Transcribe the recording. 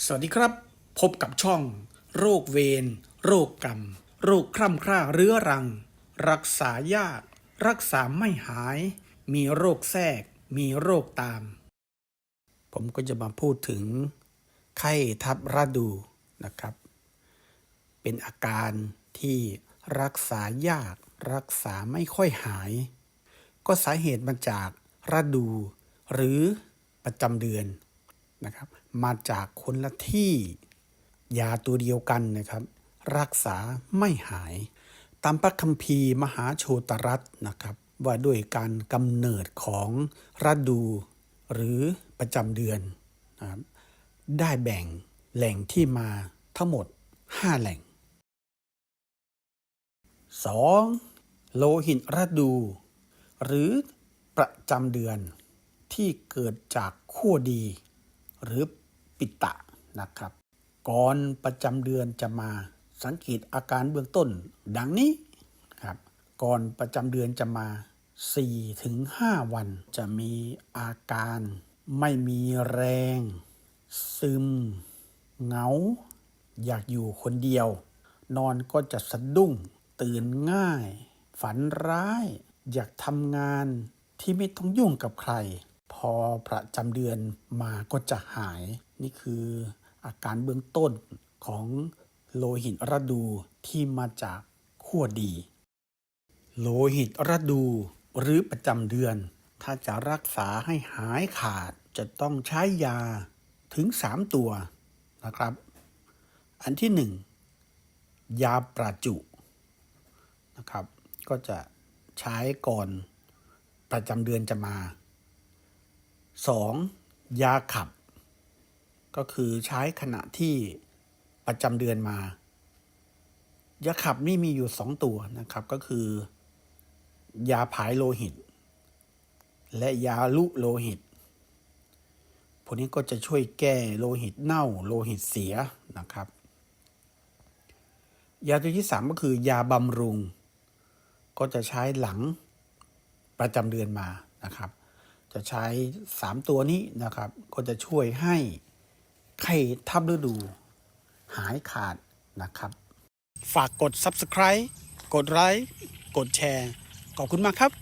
สวัสดีครับ พบกับช่อง โรคเวรโรคกรรม โรคคร่ำคร่าเรื้อรัง รักษายาก รักษาไม่หาย มีโรคแทรก มีโรคตาม ผมก็จะมาพูดถึง ไข้ทับราดูนะครับ เป็นอาการที่รักษายาก รักษาไม่ค่อยหาย ก็สาเหตุมาจากฤดู หรือประจำเดือน นะครับ มาจากคนละที่ยาตัวเดียวกันนะครับ รักษาไม่หาย ตามพระคัมภีร์มหาโชตรัตนะครับ ว่าด้วยการกำเนิดของฤดู หรือประจำเดือนนะครับได้แบ่งแหล่งที่มาทั้งหมด 5 แหล่ง 2. โลหิตฤดู หรือประจำเดือนที่เกิดจากขั้วดี หรือปิตะนะครับ ก่อนประจำเดือนจะมาสังเกตอาการเบื้องต้น ดังนี้ครับ ก่อนประจำเดือนจะมา4-5ถึง5วันจะมีอาการไม่มีแรง ซึม เหงา อยากอยู่คนเดียว นอนก็จะสะดุ้ง ตื่นง่าย ฝันร้าย อยากทำงานที่ไม่ต้องยุ่งกับใคร อประจำเดือนมาก็จะหาย นี่คืออาการเบื้องต้นของโลหิตระดูที่มาจากขั้วดี โลหิตระดูหรือประจำเดือน ถ้าจะรักษาให้หายขาดจะต้องใช้ยาถึง 3 ตัวนะครับ อันที่ 1 ยาประจุนะครับ ก็จะใช้ก่อนประจำเดือนจะมา 2. ยาขับ ก็คือใช้ขณะที่ประจำเดือนมา ยาขับนี่มีอยู่สองตัวนะครับ ก็คือ ยาผายโลหิต และยาลุโลหิต พวกนี้ก็จะช่วยแก้โลหิตเน่าโลหิตเสียนะครับ ยาตัวที่สามก็คือยาบำรุง ก็จะใช้หลังประจำเดือนมานะครับ จะใช้ 3 ตัวนี้นะครับ ก็จะช่วยให้ไข่ทับฤดู หายขาดนะครับ ฝากกด subscribe กดไลค์กดแชร์ ขอบคุณมากครับ